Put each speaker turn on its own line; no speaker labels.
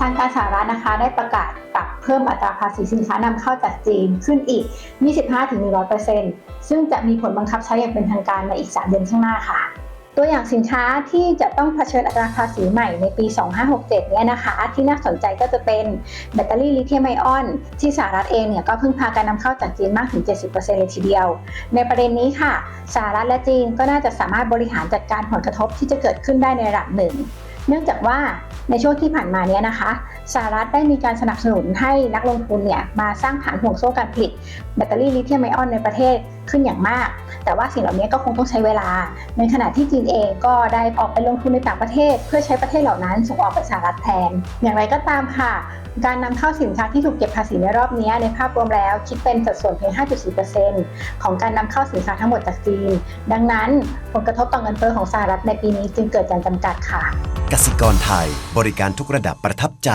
ทางการสหรัฐนะคะได้ประกาศปรับเพิ่มอัตราภาษีสินค้านำเข้าจากจีนขึ้นอีก 25-100%ซึ่งจะมีผลบังคับใช้อย่างเป็นทางการในอีก 3 เดือนข้างหน้าค่ะ ตัวอย่างสินค้าที่จะต้องเผชิญอัตราภาษีใหม่ในปี 2567 เนี่ยนะคะ ที่น่าสนใจก็จะเป็นแบตเตอรี่ลิเธียมไอออน ที่สหรัฐเองเนี่ยก็เพึ่งพาการนำเข้าจากจีนมากถึง 70%เลยทีเดียว ในประเด็นนี้ค่ะสหรัฐและจีนก็น่าจะสามารถบริหารจัดการผลกระทบที่จะเกิดขึ้นได้ในระดับหนึ่ง เนื่องจากว่าในช่วงที่ผ่านมาเนี้ยนะคะสหรัฐได้มีการสนับสนุนให้นักลงทุนเนี่ยมาสร้างฐานห่วงโซ่การผลิตแบตเตอรี่ลิเธียมไอออนในประเทศขึ้นอย่างมาก แต่ว่าสิ่งเหล่านี้ก็คงต้องใช้เวลา ในขณะที่จีนเองก็ได้ออกไปลงทุนในต่างประเทศ เพื่อใช้ประเทศเหล่านั้นส่งออกไปสหรัฐแทน อย่างไรก็ตามค่ะ การนำเข้าสินค้าที่ถูกเก็บภาษีในรอบนี้ในภาพรวมแล้วคิดเป็นสัดส่วนเพียง 5.4%ของการนำเข้าสินค้าทั้งหมดจากจีน ดังนั้นผลกระทบต่อเงินเฟ้อของสหรัฐในปีนี้จึงเกิดการจำกัดค่ะ
กสิกรไทย บริการทุกระดับประทับใจ